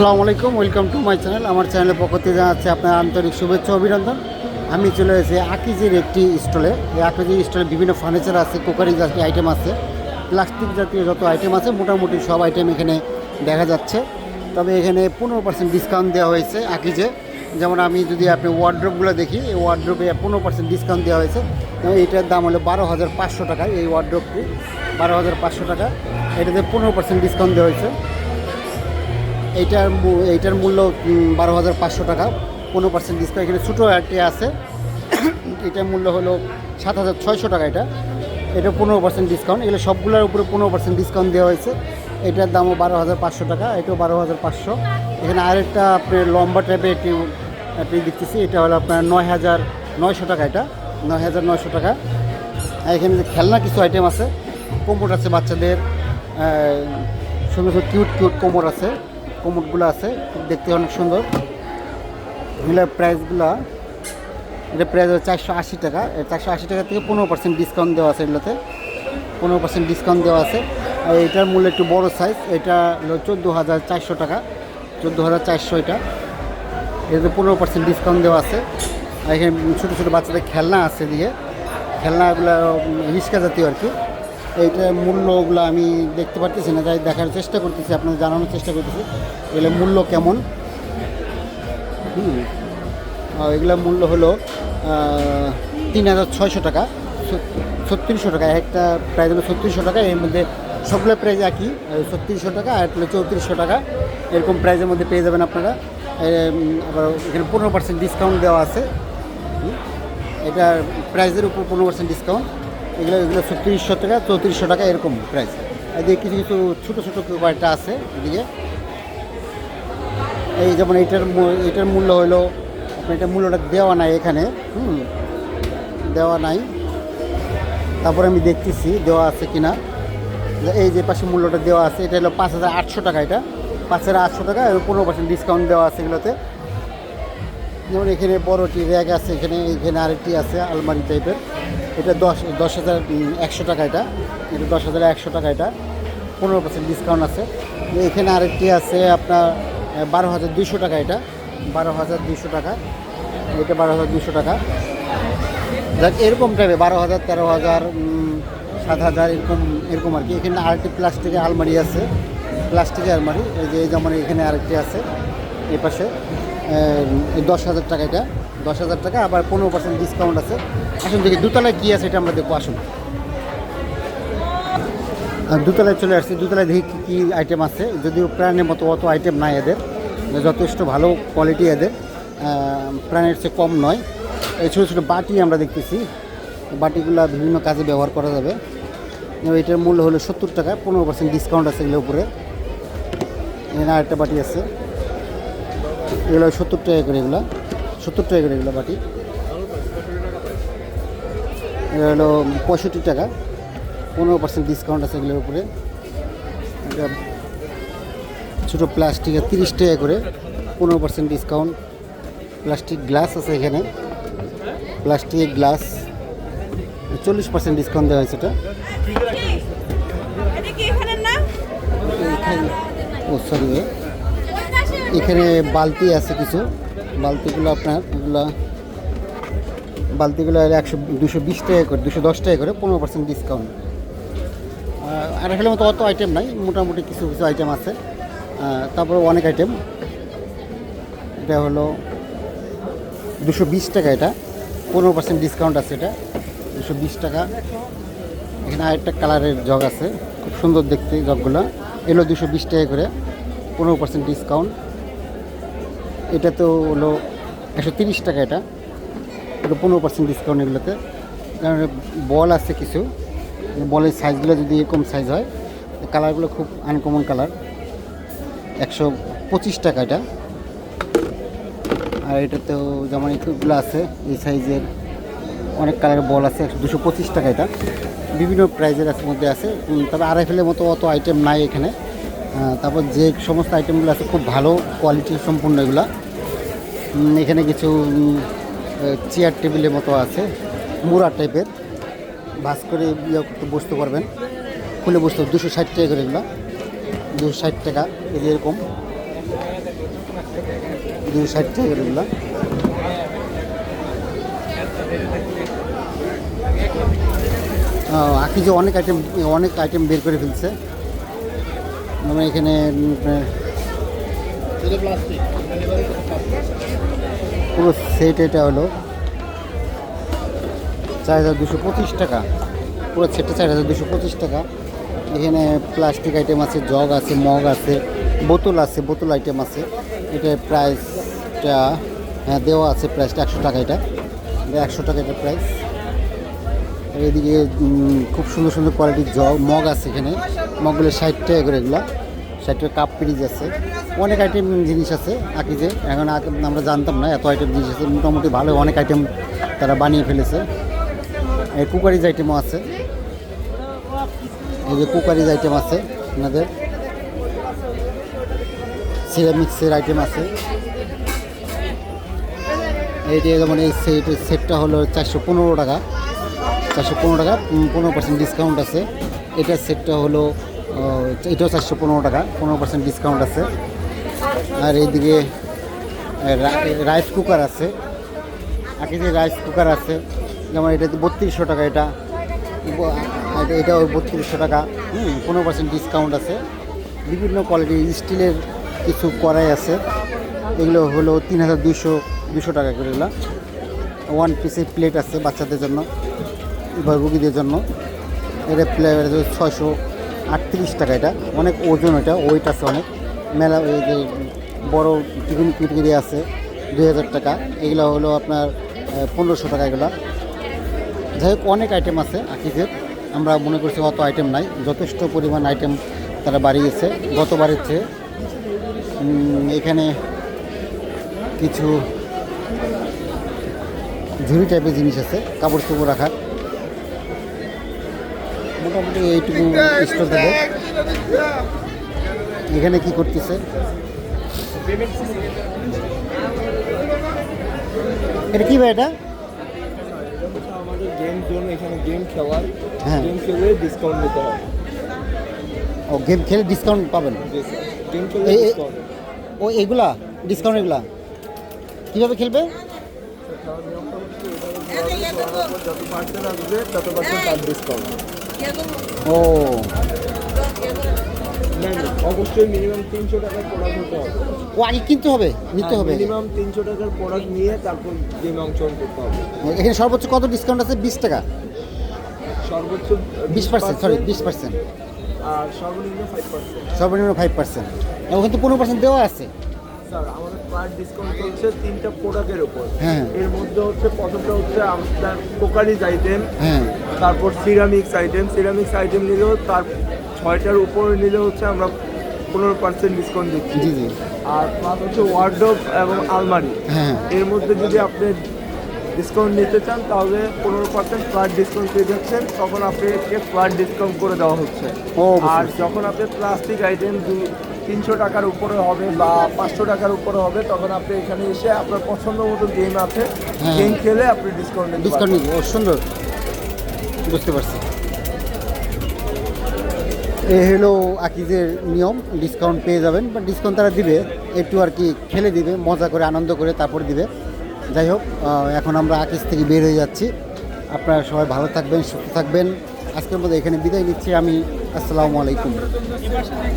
আসসালামু আলাইকুম welcome to my channel আমার চ্যানেলের পক্ষ থেকে জানাচ্ছি আপনার আন্তরিক শুভেচ্ছা অভিনন্দন। আমি চলে এসেছি আকিজের একটি স্টলে এই আকিজের স্টলে বিভিন্ন ফার্নিচার আছে কুকারি জাতীয় আইটেম আছে প্লাস্টিক জাতীয় যত আইটেম আছে, মোটামুটি সব আইটেম এখানে দেখা যাচ্ছে। তবে এখানে পনেরো পার্সেন্ট ডিসকাউন্ট দেওয়া হয়েছে আকিজে যেমন আমি যদি আপনি ওয়ার্ড্রপগুলো দেখি, এই ওয়ার্ড্রপে পনেরো পার্সেন্ট ডিসকাউন্ট দেওয়া হয়েছে। এইটার দাম হলো বারো হাজার পাঁচশো টাকা, এই ওয়ার্ড্রপটি বারো হাজার পাঁচশো টাকা। এটাতে পনেরো পার্সেন্ট ডিসকাউন্ট দেওয়া হয়েছে। এইটার এইটার মূল্য বারো হাজার পাঁচশো টাকা। পনেরো পার্সেন্ট ডিসকাউন্ট এখানে ছোটো একটি আছে। এটার মূল্য হলো সাত হাজার ছয়শো টাকা এটা। এটা পনেরো পার্সেন্ট ডিসকাউন্ট এগুলো সবগুলোর উপরে পনেরো পার্সেন্ট ডিসকাউন্ট দেওয়া হয়েছে। এটার দামও বারো হাজার পাঁচশো টাকা। এটাও বারো হাজার পাঁচশো। এখানে আরেকটা আপনার লম্বা টাইপের একটি একটি দেখতেছি, এটা হলো আপনার নয় হাজার নয়শো টাকা এটা। নয় হাজার নয়শো টাকা। এখানে খেলনা কিছু আইটেম আছে। কোমর আছে বাচ্চাদের। সুন্দর সুন্দর কিউট কিউট কোমর আছে। কোমরগুলো আছে, দেখতে অনেক সুন্দর। এগুলোর প্রাইসগুলো এটা প্রাইস চারশো আশি টাকা। চারশো আশি টাকা থেকে পনেরো পার্সেন্ট ডিসকাউন্ট দেওয়া আছে এগুলোতে। পনেরো পার্সেন্ট ডিসকাউন্ট দেওয়া আছে। আর এটার মূল্য একটু বড় সাইজ এটা হলো চোদ্দ হাজার চারশো টাকা। চোদ্দ হাজার চারশো এটা। এটাতে পনেরো পার্সেন্ট ডিসকাউন্ট দেওয়া আছে। আর এখানে ছোটো ছোটো বাচ্চাদের খেলনা আছে দিয়ে খেলনাগুলো রিক্সা জাতীয় আর কি। এইটার মূল্যগুলো আমি দেখতে পারতেছি না তাই দেখার চেষ্টা করতেছি, আপনাদের জানানোর চেষ্টা করতেছি, এগুলো মূল্য কেমন? হুম। আর এগুলোর মূল্য হলো তিন হাজার ছয়শো টাকা ছত্রিশশো টাকা, একটা প্রাইস হলো ছত্রিশশো টাকা, এর মধ্যে সবগুলো প্রাইস একই ছত্রিশশো টাকা, আর হলো চৌত্রিশশো টাকা, এরকম প্রাইসের মধ্যে পেয়ে যাবেন আপনারা। আবার এখানে পনেরো পার্সেন্ট ডিসকাউন্ট দেওয়া আছে। এটার প্রাইসের উপর পনেরো পার্সেন্ট ডিসকাউন্ট এগুলো এগুলো ছত্রিশশো টাকা, চৌত্রিশশো টাকা এরকম প্রাইস এদিকে কিছু কিছু ছোটো ছোটো কয়েকটা আছে এদিকে। এই যেমন এটার এটার মূল্য হলো আপনার এটার মূল্যটা দেওয়া নাই এখানে, হুম, দেওয়া নাই। তারপরে আমি দেখতেছি দেওয়া আছে কিনা। যে এই যে পাশে মূল্যটা দেওয়া আছে, এটা হলো পাঁচ হাজার আটশো টাকা এটা। পাঁচ হাজার আটশো টাকা এবং পনেরো পার্সেন্ট ডিসকাউন্ট দেওয়া আছে এগুলোতে। যেমন এখানে বড়টি র্যাক আছে, এখানে এখানে আরেকটি আছে, আলমারি টাইপের এটা দশ দশ হাজার একশো টাকা এটা। এটা দশ হাজার একশো টাকা এটা। পনেরো পার্সেন্ট ডিসকাউন্ট আছে। এখানে আরেকটি আছে আপনার বারো হাজার দুশো টাকা এটা। বারো হাজার দুশো টাকা। এটা বারো হাজার দুশো টাকা। যাক, এরকম টাইপের বারো হাজার, তেরো হাজার সাত হাজার, এরকম এরকম আর কি। এখানে আরেকটি প্লাস্টিকের আলমারি আছে। প্লাস্টিকের আলমারি। এই যে যেমন এখানে আরেকটি আছে। এই পাশে। দশ হাজার টাকা এটা। দশ হাজার টাকা, আবার পনেরো পার্সেন্ট ডিসকাউন্ট আছে। আসুন দেখি, দুতলায় কী আছে এটা আমরা দেখব, আসুন। আর দুতলায় চলে আসছি, দুতলায় দেখি কী কী আইটেম আছে। যদিও প্রাণের মতো অত আইটেম নাই এদের, যথেষ্ট ভালো কোয়ালিটি এদের। প্রাণের চেয়ে কম নয়। এই ছোটো ছোটো বাটি আমরা দেখতেছি। বাটিগুলো বিভিন্ন কাজে ব্যবহার করা যাবে। এটার মূল্য হলো সত্তর টাকা, পনেরো পার্সেন্ট ডিসকাউন্ট আছে এগুলোর উপরে। এখানে আরেকটা বাটি আছে। এগুলো সত্তর টাকা করে এগুলো সত্তর টাকা করে এগুলো বাটি। এটা হলো পঁয়ষট্টি টাকা পনেরো পার্সেন্ট ডিসকাউন্ট আছে এগুলোর উপরে। এটা ছোটো প্লাস্টিকের তিরিশ টাকা করে পনেরো পার্সেন্ট ডিসকাউন্ট প্লাস্টিক গ্লাস আছে এখানে। প্লাস্টিকের গ্লাস চল্লিশ পার্সেন্ট ডিসকাউন্ট দেওয়া হয়েছে এটা। ও সরি এখানে বালতি আছে কিছু। বালতিগুলো আপনার এগুলো বালতিগুলো একশো দুশো বিশ টাকা করে, দুশো দশ টাকা করে, পনেরো পার্সেন্ট ডিসকাউন্ট আর এখানে মতো অত আইটেম নাই, মোটামুটি কিছু কিছু আইটেম আছে। তারপরে অনেক আইটেম এটা হলো দুশো বিশ টাকা এটা, পনেরো পার্সেন্ট ডিসকাউন্ট আছে এটা, দুশো বিশ টাকা। এখানে আরেকটা কালারের জগ আছে, খুব সুন্দর দেখতে জগগুলো এগুলো দুশো বিশ টাকা করে, পনেরো পার্সেন্ট ডিসকাউন্ট এটা তো হলো একশো তিরিশ টাকা এটা। এটা পনেরো পার্সেন্ট ডিসকাউন্ট এগুলোতে। কারণ বল আছে কিছু। বলের সাইজগুলো যদি এরকম সাইজ হয় কালারগুলো খুব আনকমন কালার একশো পঁচিশ টাকা এটা। আর এটা তো যেমন একটুগুলো আছে, এই সাইজের অনেক কালারের বল আছে, একশো দুশো পঁচিশ টাকা এটা। বিভিন্ন প্রাইজের মধ্যে আছে। তবে আড়াই ফেলের মতো অত আইটেম নাই এখানে। তারপর যে সমস্ত আইটেমগুলো আছে, খুব ভালো কোয়ালিটি সম্পূর্ণ এগুলা। এখানে কিছু চেয়ার টেবিলের মতো আছে, মুড়া টাইপের ভাস করে ইয়ে বসতে পারবেন। খুলে বসতে দুশো ষাট টাকা করে এগুলো। দুশো ষাট টাকা, এই এরকম। দুশো ষাট টাকা করে এগুলো। আকি যে অনেক আইটেম অনেক আইটেম বের করে ফেলছে। মানে এখানে পুরো সেট এটা হলো চার হাজার দুশো পঁচিশ টাকা। পুরো সেটটা চার হাজার দুশো পঁচিশ টাকা। এখানে প্লাস্টিক আইটেম আছে জগ আছে মগ আছে বোতল আছে বোতল আইটেম আছে। এটা প্রাইসটা হ্যাঁ দেওয়া আছে প্রাইসটা একশো টাকা এটা। একশো টাকা এটা প্রাইস এদিকে খুব সুন্দর সুন্দর কোয়ালিটির জগ মগ আছে এখানে। মগগুলো ষাট টাকা করে এগুলো। ষাট টাকা কাপ পিরিজ আছে। অনেক আইটেম জিনিস আছে আকিজে। এখন আমরা জানতাম না এত আইটেম জিনিস আছে। মোটামুটি ভালো অনেক আইটেম তারা বানিয়ে ফেলেছে। এই কুকারিজ আইটেমও আছে। এই যে কুকারিজ আইটেম আছে আপনাদের। সিরামিক্সের আইটেম আছে। এইটা যেমন এই সেট সেটটা হলো চারশো পনেরো টাকা। চারশো পনেরো টাকা পনেরো পার্সেন্ট ডিসকাউন্ট আছে। এটার সেটটা হলো এটাও চারশো পনেরো টাকা, পনেরো পার্সেন্ট ডিসকাউন্ট আছে। আর এইদিকে রাইস কুকার আছে। আগে যে রাইস কুকার আছে। যেমন এটা বত্রিশশো টাকা এটা। আর এটাও বত্রিশশো টাকা। হুম, পনেরো পার্সেন্ট ডিসকাউন্ট আছে। বিভিন্ন কোয়ালিটির স্টিলের কিছু কড়াই আছে। এগুলো হলো তিন হাজার দুশো দুশো টাকা করে ওয়ান পিসের প্লেট আছে বাচ্চাদের জন্য। বা রুগীদের জন্য। এটা প্লেট ছয়শো আটত্রিশ টাকা এটা। অনেক ওজন এটা ওয়েট আছে অনেক। মেলা এই যে বড়ো টিফিন পিটগিরি আছে দুই হাজার টাকা। এগুলো হলো আপনার পনেরোশো টাকা এগুলো। যাই হোক, অনেক আইটেম আছে আকিজের। আমরা মনে করছি অত আইটেম নাই। যথেষ্ট পরিমাণ আইটেম তারা বাড়িয়েছে। গতবারের চেয়ে। এখানে কিছু ঝুড়ি টাইপের জিনিস আছে। কাপড় চোপড় রাখার। মোটামুটি এইটুকু এখানে কি করতেছে? এটা কি ভাই এটা? গেম জোন এখানে গেম খেলার। গেম খেলে ডিসকাউন্ট নিতে হবে ও গেম খেলে ডিসকাউন্ট পাবেন। গেম ও, এগুলা? ডিসকাউন্ট এগুলা? কীভাবে খেলবে? যত পার্সেন্ট আসবে, তত পার্সেন্ট ডিসকাউন্ট ও। অবশ্যই মিনিমাম তিনশো টাকার প্রোডাক্ট হতে হবে। ও আগে কিনতে হবে নিতে হবে। মিনিমাম তিনশো টাকার প্রোডাক্ট নিয়ে তারপর গেম অংশগ্রহণ করতে হবে। এখানে সর্বোচ্চ কত ডিসকাউন্ট আছে? বিশ টাকা। সর্বোচ্চ বিশ পার্সেন্ট সরি বিশ পার্সেন্ট। আর সর্বনিম্ন ফাইভ পার্সেন্ট সর্বনিম্ন ফাইভ পার্সেন্ট ওখানে তো পনেরো পার্সেন্ট দেওয়া আছে। স্যার আমাদের ডিসকাউন্ট চলছে তিনটা প্রোডাক্টের উপর। হ্যাঁ। এর মধ্যে হচ্ছে প্রথমটা হচ্ছে আপনার কোকারিজ আইটেম হ্যাঁ। তারপর সিরামিক্স আইটেম সিরামিক্স আইটেম নিলেও তার ছয়টার উপরে নিলে হচ্ছে আমরা পনেরো পার্সেন্ট ডিসকাউন্ট দিচ্ছি। জি জি। আর প্লাস হচ্ছে ওয়ার্ডরোব এবং আলমারি। হ্যাঁ। এর মধ্যে যদি আপনি ডিসকাউন্ট নিতে চান তাহলে পনেরো পার্সেন্ট ফ্ল্যাট ডিসকাউন্ট পেয়ে যাচ্ছেন। তখন আপনাকে ফ্ল্যাট ডিসকাউন্ট করে দেওয়া হচ্ছে। আর যখন আপনি প্লাস্টিক আইটেম তিনশো টাকার উপরে হবে বা পাঁচশো টাকার উপরে হবে তখন আপনি এখানে এসে আপনার পছন্দ মতো গেম আছে হ্যাঁ। গেম খেলে আপনি ডিসকাউন্ট ডিসকাউন্ট সুন্দর। বুঝতে পারছি। এ হলো আকিজের নিয়ম ডিসকাউন্ট পেয়ে যাবেন বা ডিসকাউন্ট তারা দিবে, একটু আর কি খেলে দিবে, মজা করে, আনন্দ করে তারপর দিবে। যাই হোক এখন আমরা আকিজ থেকে বের হয়ে যাচ্ছি। আপনারা সবাই ভালো থাকবেন, সুস্থ থাকবেন। আজকের মধ্যে এখানে বিদায় নিচ্ছি, আমি আসসালামু আলাইকুম।